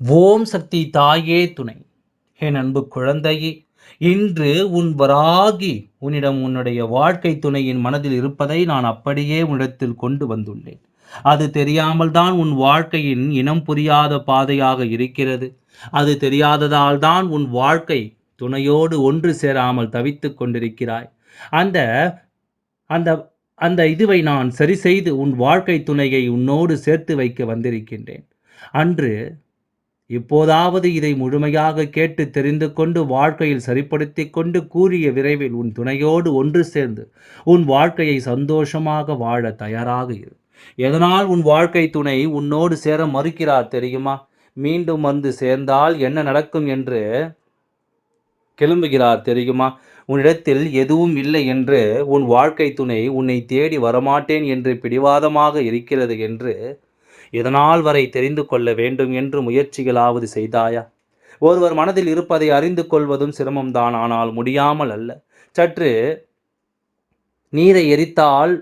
ஓம் சக்தி தாயே துணை. என் அன்பு குழந்தையே இன்று உன் வராகி உன்னிடம் உன்னுடைய வாழ்க்கை துணையின் மனதில் இருப்பதை நான் அப்படியே உன்னிடத்தில் கொண்டு வந்துள்ளேன். அது தெரியாமல் தான் உன் வாழ்க்கையின் இனம் புரியாத பாதையாக இருக்கிறது. அது தெரியாததால் தான் உன் வாழ்க்கை துணையோடு ஒன்று சேராமல் தவித்துக் கொண்டிருக்கிறாய். அந்த அந்த அந்த இதுவை நான் சரி செய்து உன் வாழ்க்கை துணையை உன்னோடு சேர்த்து வைக்க வந்திருக்கின்றேன். அன்று இப்போதாவது இதை முழுமையாக கேட்டு தெரிந்து கொண்டு வாழ்க்கையில் சரிப்படுத்தி கொண்டு கூறிய விரைவில் உன் துணையோடு ஒன்று சேர்ந்து உன் வாழ்க்கையை சந்தோஷமாக வாழ தயாராக இரு. எதனால் உன் வாழ்க்கை துணை உன்னோடு சேர மறுக்கிறார் தெரியுமா? மீண்டும் வந்து சேர்ந்தால் என்ன நடக்கும் என்று கிளம்புகிறார் தெரியுமா? உன்னிடத்தில் எதுவும் இல்லை என்று உன் வாழ்க்கை துணை உன்னை தேடி வரமாட்டேன் என்று பிடிவாதமாக இருக்கிறது என்று இதனால் வரை தெரிந்து கொள்ள வேண்டும் என்று முயற்சிகளாவது செய்தாயா? ஒருவர் மனதில் இருப்பதை அறிந்து கொள்வதும் சிரமம்தான் ஆனால் முடியாமல் அல்ல. சற்று நீரை எரித்தால்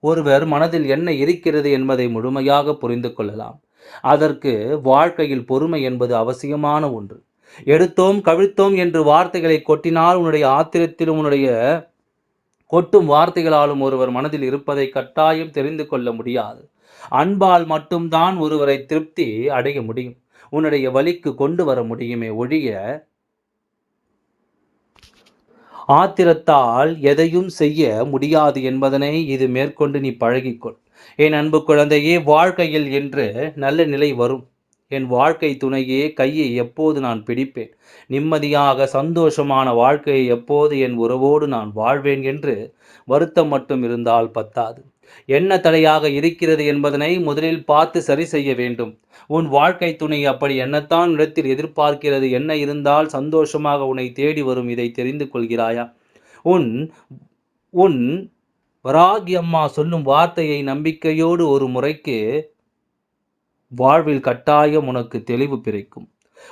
ஒருவர் மனதில் என்ன இருக்கிறது என்பதை முழுமையாக புரிந்து கொள்ளலாம். அதற்கு வாழ்க்கையில் பொறுமை என்பது அவசியமான ஒன்று. எடுத்தோம் கவிழ்த்தோம் என்று வார்த்தைகளை கொட்டினால் உன்னுடைய ஆத்திரத்திலும் உன்னுடைய கொட்டும் வார்த்தைகளாலும் ஒருவர் மனதில் இருப்பதை கட்டாயம் தெரிந்து கொள்ள முடியாது. அன்பால் மட்டும்தான் ஒருவரை திருப்தி அடைய முடியும். உன்னுடைய வழிக்கு கொண்டு வர முடியுமே ஒழிய ஆத்திரத்தால் எதையும் செய்ய முடியாது என்பதனை இது மேற்கொண்டு நீ பழகிக்கொள். என் அன்பு குழந்தையே வாழ்க்கையில் என்று நல்ல நிலை வரும். என் வாழ்க்கை துணையே கையை எப்போது நான் பிடிப்பேன்? நிம்மதியாக சந்தோஷமான வாழ்க்கையை எப்போது என் உறவோடு நான் வாழ்வேன் என்று வருத்தம் மட்டும் இருந்தால் பத்தாது. என்ன தடையாக இருக்கிறது என்பதனை முதலில் பார்த்து சரி செய்ய வேண்டும். உன் வாழ்க்கை துணை அப்படி என்னத்தான் இடத்தில் எதிர்பார்க்கிறது என்ன இருந்தால் சந்தோஷமாக உன்னை தேடி வரும் இதை தெரிந்து கொள்கிறாயா? உன் உன் வராகி அம்மா சொல்லும் வார்த்தையை நம்பிக்கையோடு ஒரு முறைக்கு வாழ்வில் கட்டாயம் உனக்கு தெளிவு பிறக்கும்.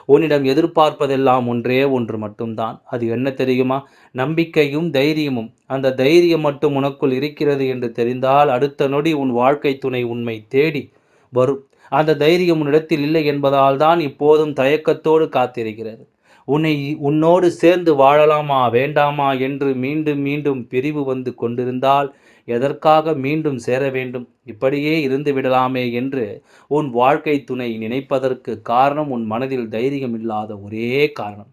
உன்னிடம் எதிர்பார்ப்பதெல்லாம் ஒன்றே ஒன்று மட்டும்தான். அது என்ன தெரியுமா? நம்பிக்கையும் தைரியமும். அந்த தைரியம் மட்டும் உனக்குள் இருக்கிறது என்று தெரிந்தால் அடுத்த நொடி உன் வாழ்க்கை துணை உண்மை தேடி வரும். அந்த தைரியம் உன்னிடத்தில் இல்லை என்பதால் தான் இப்போதும் தயக்கத்தோடு காத்திருக்கிறது. உன்னை உன்னோடு சேர்ந்து வாழலாமா வேண்டாமா என்று மீண்டும் மீண்டும் பிரிவு வந்து கொண்டிருந்தால் எதற்காக மீண்டும் சேர வேண்டும்? இப்படியே இருந்து விடலாமே என்று உன் வாழ்க்கை துணை நினைப்பதற்கு காரணம் உன் மனதில் தைரியம் இல்லாத ஒரே காரணம்.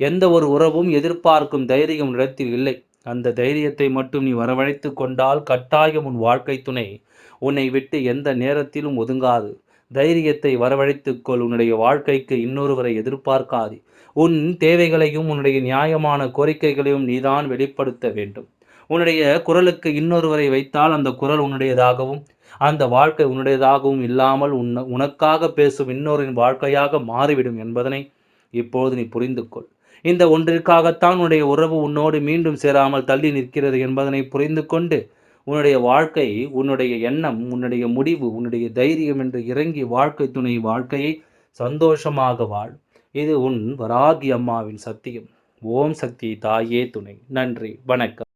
எந்த ஒரு உறவும் எதிர்பார்க்கும் தைரியம் இடத்தில் இல்லை. அந்த தைரியத்தை மட்டும் நீ வரவழைத்து கொண்டால் கட்டாயம் உன் வாழ்க்கை துணை உன்னை விட்டு எந்த நேரத்திலும் ஒதுங்காது. தைரியத்தை வரவழைத்துக்கொள் உன்னுடைய வாழ்க்கைக்கு இன்னொருவரை எதிர்பார்க்காது. உன் தேவைகளையும் உன்னுடைய நியாயமான கோரிக்கைகளையும் நீதான் வெளிப்படுத்த வேண்டும். உன்னுடைய குரலுக்கு இன்னொருவரை வைத்தால் அந்த குரல் உன்னுடையதாகவும் அந்த வாழ்க்கை உன்னுடையதாகவும் இல்லாமல் உன் உனக்காக பேசும் இன்னொரின் வாழ்க்கையாக மாறிவிடும் என்பதனை இப்போது நீ புரிந்து கொள் இந்த ஒன்றிற்காகத்தான் உன்னுடைய உறவு உன்னோடு மீண்டும் சேராமல் தள்ளி நிற்கிறது என்பதனை புரிந்து கொண்டு உன்னுடைய வாழ்க்கை உன்னுடைய எண்ணம் உன்னுடைய முடிவு உன்னுடைய தைரியம் என்று இறங்கி வாழ்க்கை துணை வாழ்க்கையை சந்தோஷமாக வாழ். இது உன் வராகி அம்மாவின் சத்தியம். ஓம் சக்தி தாயே துணை. நன்றி. வணக்கம்.